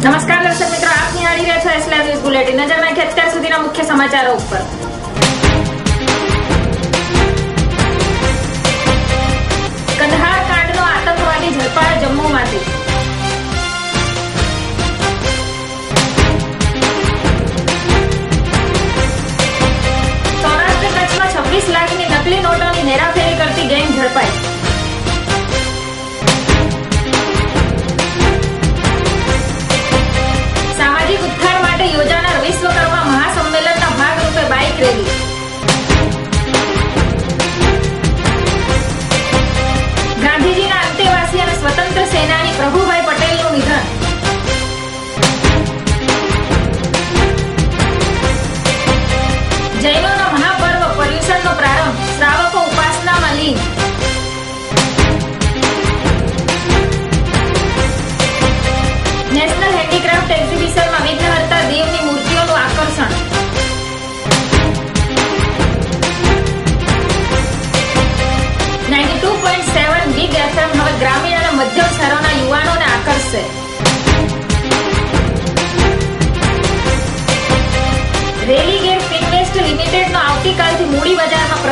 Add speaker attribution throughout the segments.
Speaker 1: નમસ્કાર દર્શક મિત્રો આપ નિહાળી રહ્યા છો એસલા ન્યૂઝ બુલેટિન. નજર નાખી અત્યાર સુધીના મુખ્ય સમાચારો ઉપર. કંદહાર કાંડનો આતંકવાદી ઝડપાયો જમ્મુમાંથી. સૌરાષ્ટ્ર કચ્છમાં છવ્વીસ લાખની નકલી નોટોની હેરાફેરી કરતી ગેંગ ઝડપાઈ.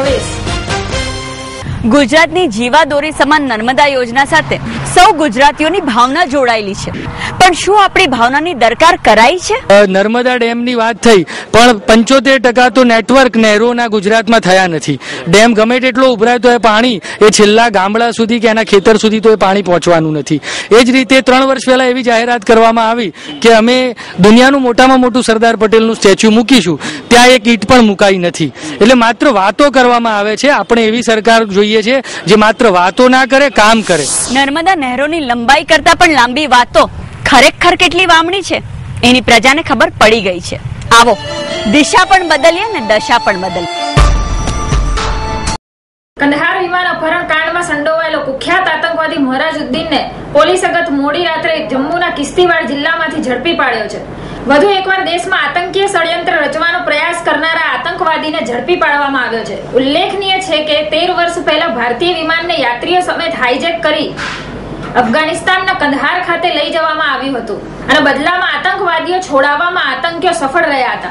Speaker 1: પ્રવેશ
Speaker 2: ગુજરાતની જીવાદોરી સમાન નર્મદા યોજના સાથે સૌ ગુજરાતીઓની ભાવના જોડાયેલી છે. પણ શું આપણી ભાવનાની દરકાર કરાઈ છે?
Speaker 3: નર્મદા ડેમની વાત થઈ પણ પંચોતેર ટકા તો નેટવર્ક નહેરોના ગુજરાતમાં થયા નથી. ડેમ ગમે તેટલો ઉભરાય તો એ પાણી એ છેલ્લા ગામડા સુધી કે એના ખેતર સુધી તો એ પાણી પહોંચવાનું નથી. એ જ રીતે ત્રણ વર્ષ પહેલા એવી જાહેરાત કરવામાં આવી કે અમે દુનિયાનું મોટામાં મોટું સરદાર પટેલનું સ્ટેચ્યુ મૂકીશું. ત્યાં એક ઈટ પણ મુકાઈ નથી. એટલે માત્ર વાતો કરવામાં આવે છે. આપણે એવી સરકાર જોઈએ છે જે માત્ર વાતો ના કરે કામ કરે.
Speaker 2: નર્મદા નહેરોની લંબાઈ કરતા પણ લાંબી વાતો ખરેખર કેટલી વામણી છે? એની પ્રજાને ખબર પડી ગઈ છે. આવો, દિશા પણ બદલીએ ને દશા પણ બદલીએ.
Speaker 1: કંદહાર વિમાન અપહરણ કાંડમાં સંડોવાયેલો કુખ્યાત આતંકવાદી મહારાજુદ્દીનને પોલીસ અગત મોડી રાત્રે જમ્મુના કિસ્તીવાડ જિલ્લામાંથી ઝડપી પાડ્યો છે. વધુ એકવાર દેશમાં આતંકીય ષડયંત્ર રચવાનો પ્રયાસ કરનારા આતંકવાદીને ઝડપી પાડવામાં આવ્યો છે. ઉલ્લેખનીય છે કે તેર વર્ષ પહેલા ભારતીય વિમાનને યાત્રીઓ સમેત હાઈજેક કરી અફઘાનિસ્તાનના કંદહાર ખાતે લઈ જવામાં આવ્યું હતું અને બદલામાં આતંકવાદીઓ છોડાવવામાં આતંકીઓ સફળ રહ્યા હતા.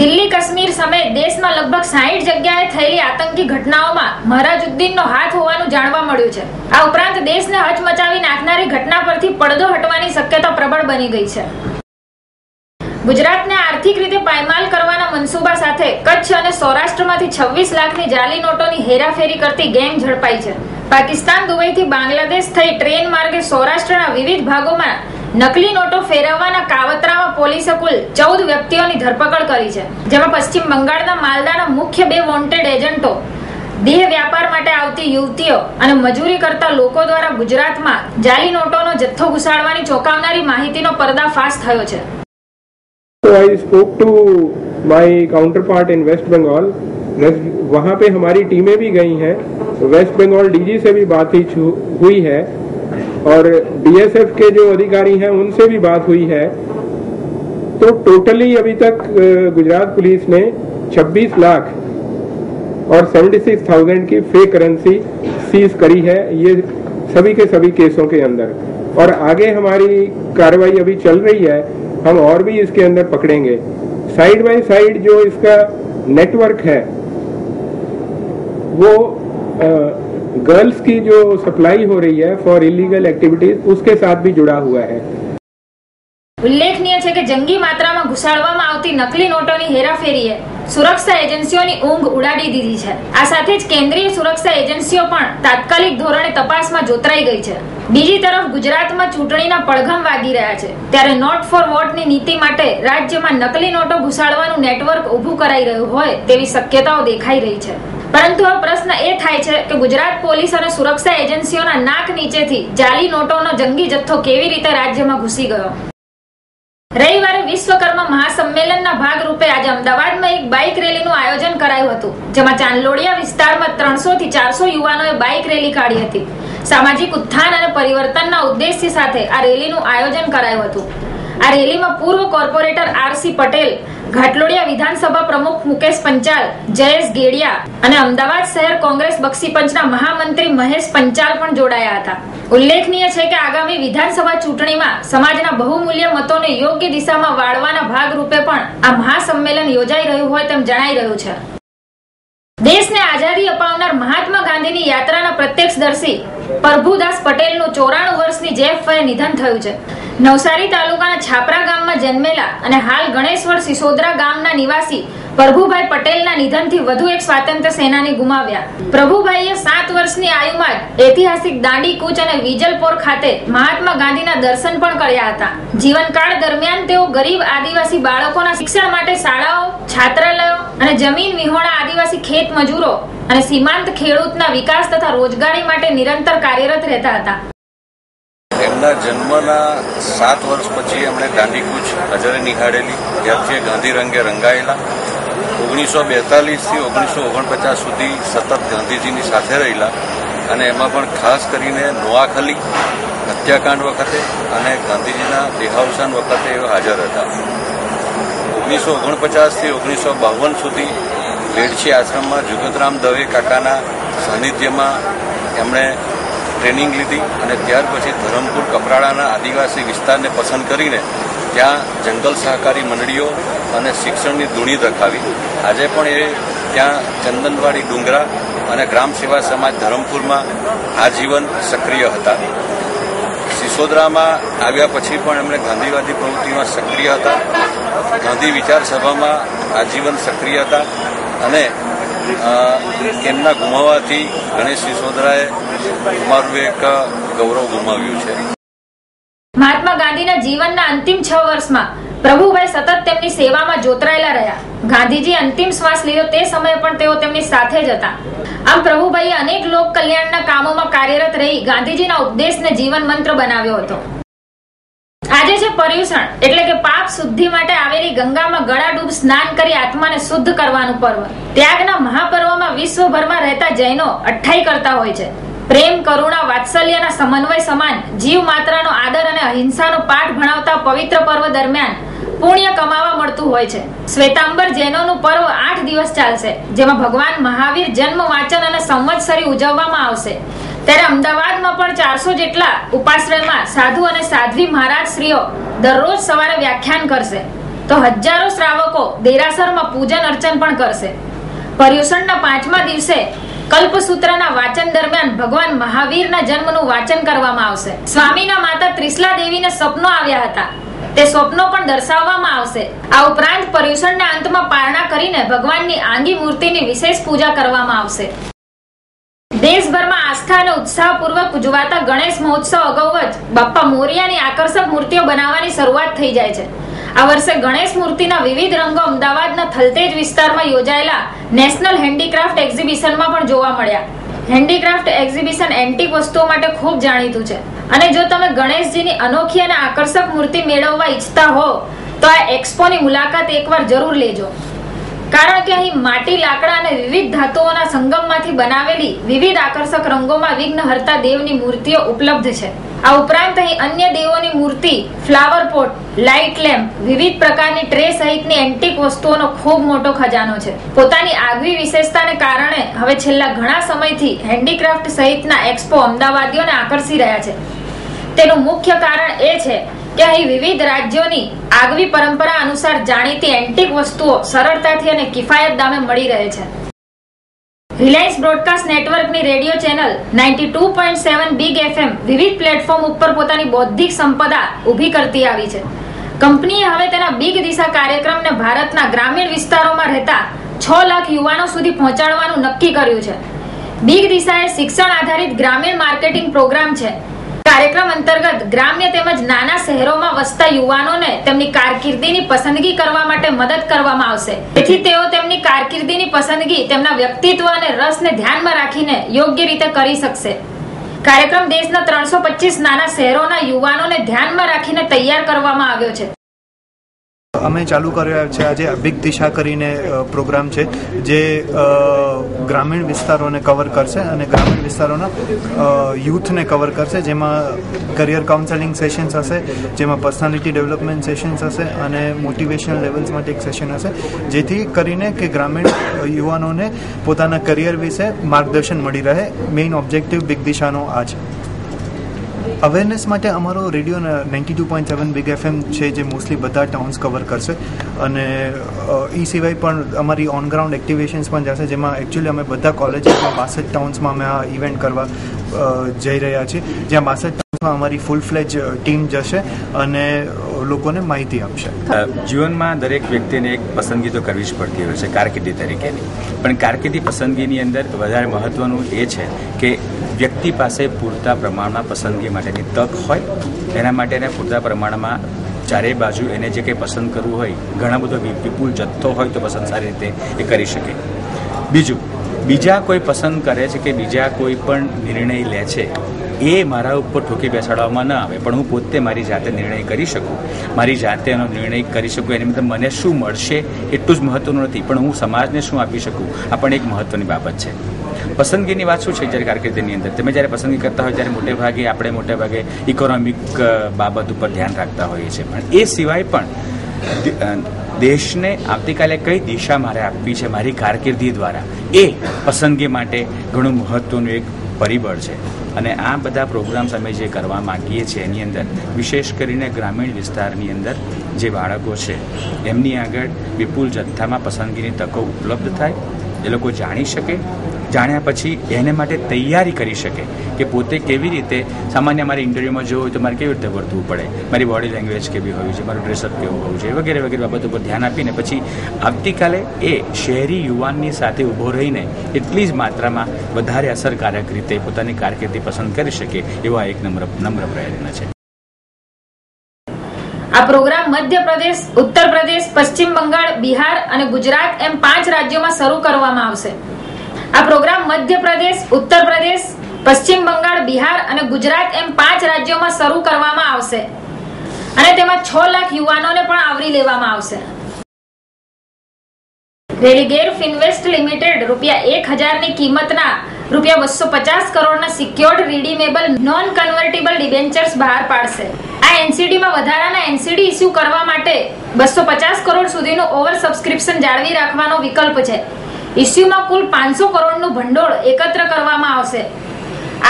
Speaker 1: દિલ્હી, કાશ્મીર સમેત દેશમાં લગભગ સાહીઠ જગ્યાએ થયેલી આતંકી ઘટનાઓમાં મહારાજુદ્દીનનો હાથ હોવાનું જાણવા મળ્યું છે. આ ઉપરાંત દેશને હચમચાવી નાખનારી ઘટના પરથી પડદો હટવાની શક્યતા પ્રબળ બની ગઈ છે. ગુજરાતને આર્થિક રીતે પાયમાલ કરવાના મનસુબા સાથે કચ્છ અને સૌરાષ્ટ્રમાંથી છવ્વીસ લાખની જાલી નોટોની હેરાફેરી કરતી ગેંગ ઝડપાઈ છે. પાકિસ્તાન દુબઈથી બાંગ્લાદેશ થઈ ટ્રેન માર્ગે સૌરાષ્ટ્રના વિવિધ ભાગોમાં નકલી નોટો ફેરવવાના કાવતરામાં પોલીસે કુલ ચૌદ વ્યક્તિઓની ધરપકડ કરી છે જેમાં પશ્ચિમ બંગાળના માલદાના મુખ્ય બે વોન્ટેડ એજન્ટો દેહ વ્યાપાર માટે આવતી યુવતીઓ અને મજૂરી કરતા લોકો દ્વારા ગુજરાતમાં જાલી નોટોનો જથ્થો ઘુસાડવાની ચોંકાવનારી માહિતીનો પર્દાફાશ થયો છે
Speaker 4: So I spoke to my counterpart in West Bengal. West, वहाँ पे हमारी टीमें भी गई हैं वेस्ट बंगाल डीजी से भी बात ही हुई है और बीएसएफ के जो अधिकारी हैं उनसे भी बात हुई है। तो टोटली अभी तक गुजरात पुलिस ने 26 लाख और 76,000 की फेक करेंसी सीज करी है ये सभी के सभी केसों के अंदर। और आगे हमारी कार्रवाई अभी चल रही है हम और भी इसके अंदर पकड़ेंगे। साइड बाय साइड जो इसका नेटवर्क है वो गर्ल्स की जो सप्लाई हो रही है फॉर इलीगल एक्टिविटीज उसके साथ भी जुड़ा हुआ है
Speaker 1: ઉલ્લેખનીય છે કે જંગી માત્રામાં ઘુસાડવામાં આવતી નકલી નોટોની હેરાફેરીએ સુરક્ષા એજન્સીઓની ઊંઘ ઉડાડી દીધી છે આ સાથે જ કેન્દ્રીય સુરક્ષા એજન્સીઓ પણ તાત્કાલિક ધોરણે તપાસમાં જોતરાઈ ગઈ છે બીજી તરફ ગુજરાતમાં ચૂંટણીના પડઘમ વાગી રહ્યા છે ત્યારે નોટ ફોર વોટની નીતિ માટે રાજ્યમાં નકલી નોટો ઘુસાડવાનું નેટવર્ક ઊભું કરાઈ રહ્યું હોય તેવી શક્યતાઓ દેખાઈ રહી છે પરંતુ હવે પ્રશ્ન એ થાય છે કે ગુજરાત પોલીસ અને સુરક્ષા એજન્સીઓના નાક નીચેથી જાલી નોટોનો જંગી જથ્થો કેવી રીતે રાજ્યમાં ઘૂસી ગયો? રવિવારે વિશ્વકર્મા મહાસંમેલનના ભાગરૂપે આજે અમદાવાદમાં એક બાઇક રેલીનું આયોજન કરાયું હતું, જેમાં ચાંદલોડિયા વિસ્તારમાં ત્રણસો થી ચારસો યુવાનોએ બાઇક રેલી કાઢી હતી. સામાજિક ઉત્થાન અને પરિવર્તનના ઉદ્દેશ્ય સાથે આ રેલીનું આયોજન કરાયું હતું. આ રેલીમાં પૂર્વ કોર્પોરેટર આરસી પટેલ ઘાટલોડિયા વિધાનસભા પ્રમુખ મુકેશ પંચાલ, જયેશ ગેડિયા અને અમદાવાદ શહેર કોંગ્રેસ બક્ષી પંચના મહામંત્રી મહેશ પંચાલ પણ જોડાયા હતા. ઉલ્લેખનીય છે કે આગામી વિધાનસભા ચૂંટણીમાં સમાજના બહુમૂલ્ય મતોને યોગ્ય દિશામાં વાળવાના ભાગરૂપે પણ આ મહાસંમેલન યોજાઈ રહ્યું હોય તેમ જણાઈ રહ્યું છે. દેશને આઝાદી અપાવનાર મહાત્મા ગાંધીની યાત્રાના પ્રત્યક્ષદર્શી પ્રભુદાસ પટેલનું ચોરાણું વર્ષની જેફ વયે નિધન થયું છે. નવસારી તાલુકાના છાપરા ગામમાં જન્મેલા અને હાલ ગણેશવર સિસોદરા ગામના નિવાસી પ્રભુભાઈ પટેલના નિધનથી વધુ એક સ્વાતંત્ર્ય સેનાની ગુમાવ્યા. પ્રભુભાઈએ સાત વર્ષની આયુમાં ઐતિહાસિક દાંડી કૂચ અને વિજલપોર ખાતે મહાત્મા ગાંધીના દર્શન પણ કર્યા હતા. જીવનકાળ દરમિયાન તેઓ ગરીબ આદિવાસી બાળકોના શિક્ષણ માટે શાળાઓ, છાત્રાલયો અને જમીન વિહોણા આદિવાસી ખેત મજૂરો અને સીમાંત ખેડૂતના વિકાસ તથા રોજગારી માટે નિરંતર કાર્યરત રહેતા હતા.
Speaker 5: એમના જન્મના સાત વર્ષ પછી એમણે દાંડીકૂચ નજરે નિહાળેલી, ત્યારથી ગાંધી રંગે રંગાયેલા. ઓગણીસો બેતાલીસથી ઓગણીસો ઓગણપચાસ સુધી સતત ગાંધીજીની સાથે રહેલા અને એમાં પણ ખાસ કરીને નોઆખલી હત્યાકાંડ વખતે અને ગાંધીજીના દેહાવસાન વખતે એ હાજર હતા. ઓગણીસો ઓગણપચાસથી ઓગણીસો બાવન સુધી લેડછી આશ્રમમાં જુગતરામ દવે કાકાના સાનિધ્યમાં એમણે ટ્રેનિંગ લીધી અને ત્યાર પછી ધરમપુર કપરાડાના આદિવાસી વિસ્તારને પસંદ કરીને ત્યાં જંગલ સહકારી મંડળીઓ અને શિક્ષણની ધૂણી રખાવી. આજે પણ એ ત્યાં ચંદનવાડી ડુંગરા અને ગ્રામ સેવા સમાજ ધરમપુરમાં આજીવન સક્રિય હતા. સિસોદરામાં આવ્યા પછી પણ એમણે ગાંધીવાદી પ્રવૃત્તિમાં સક્રિય હતા. ગાંધી વિચાર સભામાં આજીવન સક્રિય હતા. અને એમના ગુમાવવાથી ગણેશ સિસોદરાએ અમારું એક ગૌરવ ગુમાવ્યું છે.
Speaker 1: મહાત્મા ગાંધીના જીવનના અંતિમ છ વર્ષમાં પ્રભુભાઈ સતત તેમની સેવામાં જોતરાયેલા રહ્યા. ગાંધીજી અંતિમ શ્વાસ લીધો તે સમયે પણ તેઓ તેમની સાથે જ હતા. આમ પ્રભુભાઈએ અનેક લોક કલ્યાણના કામોમાં કાર્યરત રહી ગાંધીજીના ઉપદેશને જીવન મંત્ર બનાવ્યો હતો. આજે છે પર્યુષણ, એટલે કે પાપ શુદ્ધિ માટે આવેલી ગંગામાં ગળાડૂબ સ્નાન કરી આત્માને શુદ્ધ કરવાનું પર્વ. ત્યાગના મહાપર્વમાં વિશ્વભરમાં રહેતા જૈનો અઠ્ઠાઈ કરતા હોય છે. પ્રેમ, કરુણા, વાત્સલ્યના સમન્વય સમાન, જીવ માત્રાનો આદર અને અહિંસાનો પાઠ ભણાવતા પવિત્ર પર્વ દરમિયાન પુણ્ય કમાવા મળતું હોય છે. શ્વેતાંબર જૈનોનું પર્વ આઠ દિવસ ચાલશે, જેમાં ભગવાન મહાવીર જન્મ વાંચન અને સંવત્સરી ઉજવવામાં આવશે. ત્યારે અમદાવાદમાં પણ ચારસો જેટલા ઉપાશ્રયમાં સાધુ અને સાધ્વી મહારાજ શ્રીઓ દરરોજ સવારે વ્યાખ્યાન કરશે. તો હજારો શ્રાવકો દેરાસરમાં પૂજન અર્ચન પણ કરશે. પર્યુષણના પાંચમા દિવસે કલ્પસૂત્રના વાચન દરમિયાન ભગવાન મહાવીરના જન્મનું વાચન કરવામાં આવશે. સ્વામીના માતા ત્રિશલા દેવીને સપનો આવ્યા હતા. તે સ્વપ્નો પણ દર્શાવવામાં આવશે. આ ઉપરાંત પર્યુષણના અંતમાં પારણા કરીને ભગવાનની આંગી મૂર્તિની વિશેષ પૂજા કરવામાં આવશે. દેશભરમાં આસ્થા અને ઉત્સાહપૂર્વક ઉજવાતા ગણેશ મહોત્સવ અગાઉ જ બાપ્પા મોરિયાની આકર્ષક મૂર્તિઓ બનાવવાની શરૂઆત થઈ જાય છે. આ વર્ષે ગણેશ મૂર્તિના વિવિધ રંગો અમદાવાદના થલતેજ વિસ્તારમાં યોજાયેલા નેશનલ હેન્ડીક્રાફ્ટ એક્ઝિબિશનમાં પણ જોવા મળ્યા. હેન્ડીક્રાફ્ટ એક્ઝિબિશન એન્ટિક વસ્તુઓ માટે ખૂબ જાણીતું છે. અને જો તમે ગણેશજીની અનોખી અને આકર્ષક મૂર્તિ મેળવવા ઈચ્છતા હો, તો આ એક્સપોની મુલાકાત એકવાર જરૂર લેજો. કારણ કે અહીં માટી, લાકડા અને વિવિધ ધાતુઓના સંગમમાંથી બનાવેલી વિવિધ આકર્ષક રંગોમાં વિઘ્નહર્તા દેવની મૂર્તિઓ ઉપલબ્ધ છે. આ ઉપરાંત અહીં અન્ય દેવોની મૂર્તિ ફ્લાવર પોટ લાઇટ લેમ્પ વિવિધ પ્રકારની ટ્રે સહિતની એન્ટિક વસ્તુઓનો ખૂબ મોટો ખજાનો છે. પોતાની આગવી વિશેષતાને કારણે હવે છેલ્લા ઘણા સમયથી હેન્ડીક્રાફ્ટ સહિતના એક્સપો અમદાવાદીઓને આકર્ષી રહ્યા છે. તેનું મુખ્ય કારણ એ છે કે અહીં વિવિધ રાજ્યોની આગવી પરંપરા અનુસાર જાણીતી એન્ટિક વસ્તુઓ સરળતાથી અને કિફાયત દામે મળી રહે છે. રિલાયન્સ બ્રોડકાસ્ટ નેટવર્કની રેડિયો ચેનલ 92.7 બિગ એફએમ વિવિધ પ્લેટફોર્મ ઉપર પોતાની બૌદ્ધિક સંપદા ઊભી કરતી આવી છે. કંપનીએ હવે તેના બિગ દિશા કાર્યક્રમને ભારતના ગ્રામીણ વિસ્તારોમાં રહેતા છ લાખ યુવાનો સુધી પહોંચાડવાનું નક્કી કર્યું છે. બિગ દિશા એ શિક્ષણ આધારિત ગ્રામીણ માર્કેટિંગ પ્રોગ્રામ છે. કાર્યક્રમ અંતર્ગત ગ્રામ્ય તેમજ નાના શહેરોમાં વસતા યુવાનોને તેમની કારકિર્દીની પસંદગી કરવા માટે મદદ કરવામાં આવશે. તેથી તેઓ તેમની કારકિર્દીની પસંદગી તેમના વ્યક્તિત્વ અને રસને ધ્યાનમાં રાખીને યોગ્ય રીતે કરી શકશે. કાર્યક્રમ દેશના ત્રણસો નાના શહેરોના યુવાનોને ધ્યાનમાં રાખીને તૈયાર કરવામાં આવ્યો છે.
Speaker 6: અમે ચાલુ કર્યો છે આજે બિગ દિશા કરીને પ્રોગ્રામ છે, જે ગ્રામીણ વિસ્તારોને કવર કરશે અને ગ્રામીણ વિસ્તારોના યુથને કવર કરશે, જેમાં કરિયર કાઉન્સેલિંગ સેશન્સ હશે, જેમાં પર્સનાલિટી ડેવલપમેન્ટ સેશન્સ હશે અને મોટિવેશનલ લેવલ્સ માટે એક સેશન હશે, જેથી કરીને કે ગ્રામીણ યુવાનોને પોતાના કરિયર વિશે માર્ગદર્શન મળી રહે. મેઇન ઓબ્જેક્ટિવ બિગ દિશાનો આ છે. અવેરનેસ માટે અમારો radio ninety two point seven big FM છે જે મોસ્ટલી બધા ટાઉન્સ કવર કરશે. અને એ સિવાય પણ અમારી ઓન ગ્રાઉન્ડ એક્ટિવેશન્સ પણ જશે, જેમાં એકચ્યુઅલી અમે બધા કોલેજીસમાં બાસઠ ટાઉન્સમાં અમે આ ઇવેન્ટ કરવા જઈ રહ્યા છીએ. જ્યાં બાસઠ ટાઉન્સમાં અમારી ફૂલ ફ્લેજ ટીમ જશે. અને લોકોને માહિતી આપશે.
Speaker 7: જીવનમાં દરેક વ્યક્તિને એક પસંદગી તો કરવી જ પડતી હોય છે, કારકિર્દી તરીકેની. પણ કારકિર્દી પસંદગીની અંદર વધારે મહત્વનું એ છે કે વ્યક્તિ પાસે પૂરતા પ્રમાણમાં પસંદગી માટેની તક હોય, એના માટે એને પૂરતા પ્રમાણમાં ચારેય બાજુ એને જે કંઈ પસંદ કરવું હોય, ઘણા બધો વિપુલ જથ્થો હોય તો પસંદ સારી રીતે એ કરી શકે. બીજું, બીજા કોઈ પસંદ કરે છે કે બીજા કોઈ પણ નિર્ણય લે છે એ મારા ઉપર ઠોકી બેસાડવામાં ન આવે, પણ હું પોતે મારી જાતે નિર્ણય કરી શકું. મારી જાતે એનો નિર્ણય કરી શકું, એની મતલબ મને શું મળશે એટલું જ મહત્વનું નથી, પણ હું સમાજને શું આપી શકું? આ પણ એક મહત્વની બાબત છે. પસંદગીની વાત શું છે જ્યારે કારકિર્દીની અંદર? તમે જ્યારે પસંદગી કરતા હોય, ત્યારે મોટે ભાગે આપણે મોટે ભાગે ઇકોનોમિક બાબત ઉપર ધ્યાન રાખતા હોઈએ છીએ. પણ એ સિવાય પણ દેશને આવતીકાલે કઈ દિશા મારે આપવી છે મારી કારકિર્દી દ્વારા? એ પસંદગી માટે ઘણું મહત્વનું એક પરિબળ છે. અને આ બધા પ્રોગ્રામ્સ અમે જે કરવા માંગીએ છીએ એની અંદર, વિશેષ કરીને ગ્રામીણ વિસ્તારની અંદર જે બાળકો છે, એમની આગળ વિપુલ જથ્થામાં પસંદગીની તકો ઉપલબ્ધ થાય, એ લોકો જાણી શકે જાણ્યા પછી એને માટે તૈયારી કરી શકે કે પોતે કેવી રીતે, સામાન્ય મારે ઇન્ટરવ્યૂમાં જવું તો મારે કેવી રીતે વર્તવું પડે? મારી બોડી લેંગ્વેજ કેવી હોવી છે? મારું ડ્રેસઅપ કેવું હોવું છે? વગેરે વગેરે બાબતો પર ધ્યાન આપીને પછી આવતીકાલે એ શહેરી યુવાનની સાથે ઊભો રહીને એટલી જ માત્રામાં વધારે અસરકારક રીતે પોતાની કારકિર્દી પસંદ કરી શકે એવા એક નમ્ર નમ્ર પ્રયત્ન છે.
Speaker 1: આ પ્રોગ્રામ મધ્યપ્રદેશ ઉત્તર પ્રદેશ પશ્ચિમ બંગાળ, બિહાર અને ગુજરાત એમ પાંચ રાજ્યોમાં શરૂ કરવામાં આવશે. આ પ્રોગ્રામ મધ્યપ્રદેશ ઉત્તર પ્રદેશ પશ્ચિમ બંગાળ, બિહાર અને ગુજરાત એમ પાંચ રાજ્યોમાં શરૂ કરવામાં આવશે. અને તેમાં છ લાખ યુવાનોને પણ આવરી લેવામાં આવશે. રેલિગેર ફિનવેસ્ટ લિમિટેડ રૂપિયા એક હજારની કિંમતના રૂપિયા બસો પચાસ કરોડના secured, redeemable non convertible debentures બહાર પાડશે. આ એનસીડીમાં વધારાના એનસીડી ઇસ્યુ કરવા માટે બસો પચાસ કરોડ સુધીનું ઓવર સબસ્ક્રિપ્શન જાળવી રાખવાનો વિકલ્પ છે. ઇસ્યુમાં કુલ પાંચસો કરોડનું ભંડોળ એકત્ર કરવામાં આવશે.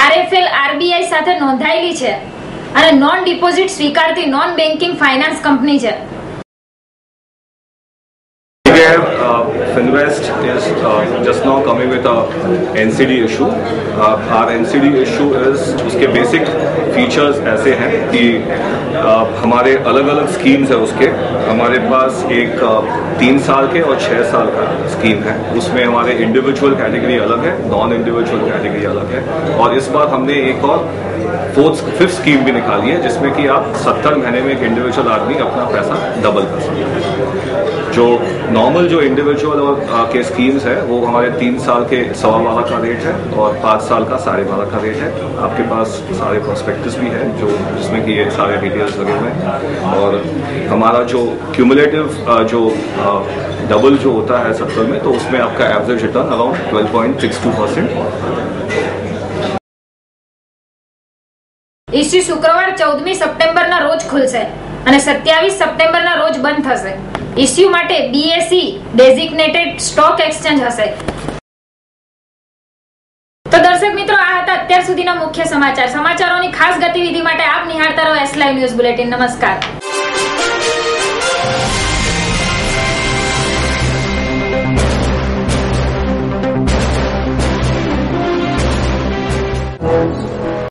Speaker 1: આરએફએલ, આરબીઆઈ સાથે નોંધાયેલી છે. અને નોન ડિપોઝિટ સ્વીકારતી નોન બેન્કિંગ ફાઇનાન્સ કંપની છે.
Speaker 8: Where uh, Finvest is uh, just now coming with a NCD issue. Uh, our NCD issue is उसके बेसिक फीचर्स ऐसे हैं कि हमारे अलग अलग स्कीम्स है उसके। हमारे पास एक तीन साल के और छः साल का स्कीम है। उसमें हमारे इंडिविजुअल कैटेगरी अलग है नॉन इंडिविजुअल कैटेगरी अलग है। और इस बार हमने एक और फोर्थ फिफ्थ स्कीम भी निकाली है जिसमें कि आप सत्तर महीने में एक इंडिविजुअल आदमी अपना पैसा डबल कर सकते हैं। जो नॉर्मल जो इंडिविजुअल और के स्कीम्स है, वो हमारे तीन साल के सवा बारह का रेट है और पाँच साल का साढ़े बारह का रेट है। आपके पास सारे प्रोस्पेक्टस भी है, जो जिसमें कि ये सारे डिटेल्स लगे हुए हैं। और हमारा जो क्यूमुलेटिव जो डबल जो होता है सत्तर में तो उसमें आपका average return around twelve point six two percent
Speaker 1: એસી શુક્રવાર ચૌદમી સપ્ટેમ્બર ના રોજ ખુલશે અને સત્યાવીસ સપ્ટેમ્બરના રોજ બંધ થશે. ઇસ્યુ માટે બીએસઈ ડેઝિગ્નેટેડ સ્ટોક એક્સચેન્જ હશે. તો દર્શક મિત્રો, આ હતા અત્યાર સુધીના મુખ્ય સમાચાર. સમાચારોની ખાસ ગતિવિધિ માટે આપ નિહાળતા રહો એસ લાઈવ ન્યૂઝ બુલેટિન નમસ્કાર.